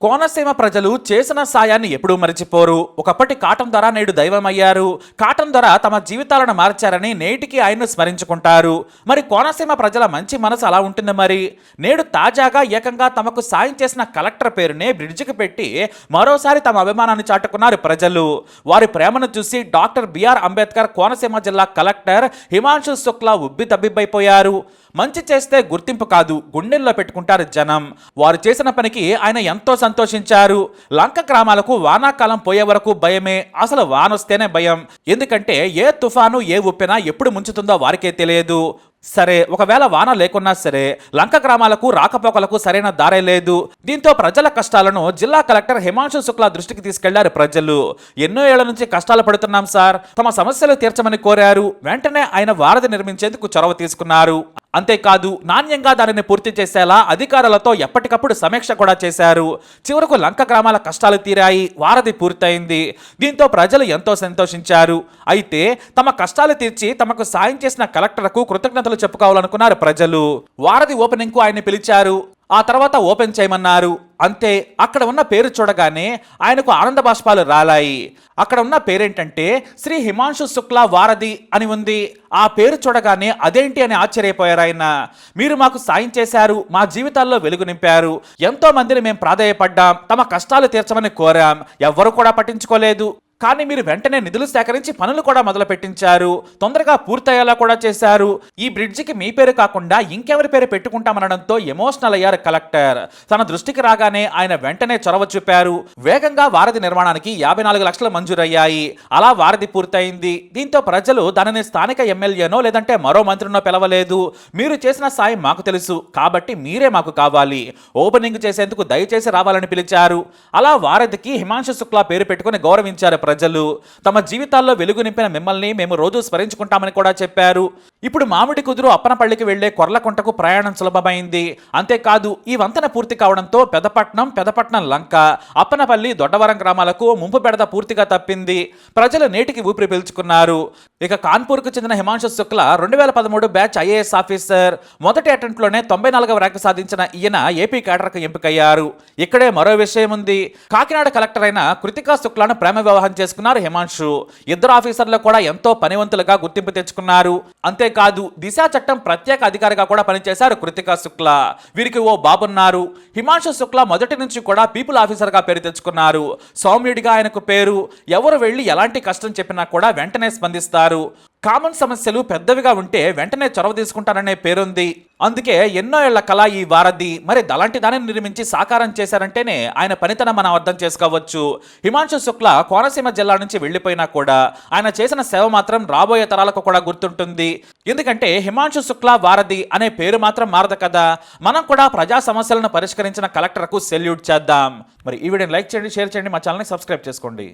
కోనసీమ ప్రజలు చేసిన సాయాన్ని ఎప్పుడూ మరిచిపోరు. ఒకప్పటి కాటం ద్వారా నేడు దైవమయ్యారు. కాటం ద్వారా తమ జీవితాలను మార్చారని నేటికి ఆయన్ను స్మరించుకుంటారు. మరి కోనసీమ ప్రజల మంచి మనసు అలా ఉంటుంది మరి? నేడు తాజాగా ఏకంగా తమకు సాయం చేసిన కలెక్టర్ పేరునే బ్రిడ్జికి పెట్టి మరోసారి తమ అభిమానాన్ని చాటుకున్నారు ప్రజలు. వారి ప్రేమను చూసి డాక్టర్ బిఆర్ అంబేద్కర్ కోనసీమ జిల్లా కలెక్టర్ హిమాంశు శుక్లా ఉబ్బి తబ్బిబ్బైపోయారు. మంచి చేస్తే గుర్తింపు కాదు గుండెల్లో పెట్టుకుంటారు జనం. వారు చేసిన పనికి ఆయన ఎంతో సంతోషించారు. లంక గ్రామాలకు వానాకాలం పోయే వరకు భయమే. అసలు వానొస్తేనే భయం. ఎందుకంటే ఏ తుఫాను ఏ ఉప్పినా ఎప్పుడు ముంచుతుందో వారికే తెలియదు. సరే ఒకవేళ వాన లేకున్నా సరే లంక గ్రామాలకు రాకపోకలకు సరైన దారే లేదు. దీంతో ప్రజల కష్టాలను జిల్లా కలెక్టర్ హిమాంశు శుక్లా దృష్టికి తీసుకెళ్ళారు ప్రజలు. ఎన్నో ఏళ్ళ నుంచి కష్టాలు పడుతున్నాం సార్. తమ సమస్యలు తీర్చమని కోరారు. వెంటనే ఆయన వారధి నిర్మించేందుకు చొరవ తీసుకున్నారు. అంతేకాదు నాణ్యంగా దానిని పూర్తి చేసేలా అధికారులతో ఎప్పటికప్పుడు సమీక్ష కూడా చేశారు. చివరకు లంక గ్రామాల కష్టాలు తీరాయి. వారధి పూర్తయింది. దీంతో ప్రజలు ఎంతో సంతోషించారు. అయితే తమ కష్టాలు తీర్చి తమకు సాయం చేసిన కలెక్టర్కు కృతజ్ఞతలు చెప్పుకోవాలనుకున్నారు ప్రజలు. వారధి ఓపెనింగ్కు ఆయన పిలిచారు. ఆ తర్వాత ఓపెన్ చేయమన్నారు. అంతే అక్కడ ఉన్న పేరు చూడగానే ఆయనకు ఆనంద బాష్పాలు రాలాయి. అక్కడ ఉన్న పేరేంటంటే శ్రీ హిమాంశు శుక్లా వారధి అని ఉంది. ఆ పేరు చూడగానే అదేంటి అని ఆశ్చర్యపోయారు ఆయన. మీరు మాకు సాయం చేశారు మా జీవితాల్లో వెలుగు నింపారు. ఎంతో మందిని మేము ప్రాధాయపడ్డాం తమ కష్టాలు తీర్చమని కోరాం. ఎవ్వరు కూడా పట్టించుకోలేదు. కానీ మీరు వెంటనే నిధులు సేకరించి పనులు కూడా మొదలు పెట్టించారు తొందరగా పూర్తయ్యేలా కూడా చేశారు. ఈ బ్రిడ్జికి మీ పేరు కాకుండా ఇంకెవరి పేరు పెట్టుకుంటామనడంతో ఎమోషనల్ అయ్యారు కలెక్టర్. తన దృష్టికి రాగానే ఆయన వెంటనే చొరవ చూపారు. వేగంగా వారధి నిర్మాణానికి యాభై నాలుగు లక్షలు మంజూరయ్యాయి. అలా వారధి పూర్తయింది. దీంతో ప్రజలు దానిని స్థానిక ఎమ్మెల్యేనో లేదంటే మరో మంత్రినో పిలవలేదు. మీరు చేసిన సాయం మాకు తెలుసు. కాబట్టి మీరే మాకు కావాలి. ఓపెనింగ్ చేసేందుకు దయచేసి రావాలని పిలిచారు. అలా వారధికి హిమాంశు శుక్లా పేరు పెట్టుకుని గౌరవించారు ప్రజలు తమ జీవితాల్లో వెలుగు నింపిన మిమ్మల్ని మేము రోజు స్మరించుకుంటామని కూడా చెప్పారు. ఇప్పుడు మామిడి కుదురు అప్పనపల్లికి వెళ్ళే కొర్లకుంటకు ప్రయాణం సులభమైంది. అంతేకాదు ఈ వంతెన పూర్తి కావడంతో పెదపట్నం పెదపట్నం లంక అప్పనపల్లి దొడ్డవరం గ్రామాలకు ముంపు బెడద పూర్తిగా తప్పింది. ప్రజలు నేటికి ఊపిరి పీల్చుకున్నారు. ఇక కాన్పూర్కు చెందిన హిమాంశు శుక్ల రెండు వేల పదమూడు బ్యాచ్ ఐఏఎస్ ఆఫీసర్. మొదటి అటెంప్ట్లోనే తొంభై నాలుగవ ర్యాంకు సాధించిన ఈయన ఏపీ కేడర్కు ఎంపికయ్యారు. ఇక్కడే మరో విషయం ఉంది. కాకినాడ కలెక్టర్ అయిన కృతికా శుక్లను ప్రేమ వివాహం చేసుకున్నారు హిమాంశు. ఇద్దరు ఆఫీసర్లు కూడా ఎంతో పనివంతులుగా గుర్తింపు తెచ్చుకున్నారు. అంతే అంతేకాదు దిశా చట్టం ప్రత్యేక అధికారిగా కూడా పనిచేశారు కృతికా శుక్ల. వీరికి ఓ బాబున్నారు. హిమాంశు శుక్ల మొదటి నుంచి కూడా పీపుల్ ఆఫీసర్గా పేరు తెచ్చుకున్నారు. సౌమ్యుడిగా ఆయనకు పేరు. ఎవరు వెళ్ళి ఎలాంటి కష్టం చెప్పినా కూడా వెంటనే స్పందిస్తారు. కామన్ సమస్యలు పెద్దవిగా ఉంటే వెంటనే చొరవ తీసుకుంటారనే పేరుంది. అందుకే ఎన్నో ఏళ్ళ కళ ఈ వారధి. మరి అలాంటి దానిని నిర్మించి సాకారం చేశారంటేనే ఆయన పనితనం మనం అర్థం చేసుకోవచ్చు. హిమాంశు శుక్ల కోనసీమ జిల్లా నుంచి వెళ్ళిపోయినా కూడా ఆయన చేసిన సేవ మాత్రం రాబోయే తరాలకు కూడా గుర్తుంటుంది. ఎందుకంటే హిమాంశు శుక్ల వారధి అనే పేరు మాత్రం మారదు కదా. మనం కూడా ప్రజా సమస్యలను పరిష్కరించిన కలెక్టర్కు సెల్యూట్ చేద్దాం. మరి ఈ వీడియోని లైక్ చేయండి షేర్ చేయండి మా ఛానల్ని సబ్స్క్రైబ్ చేసుకోండి.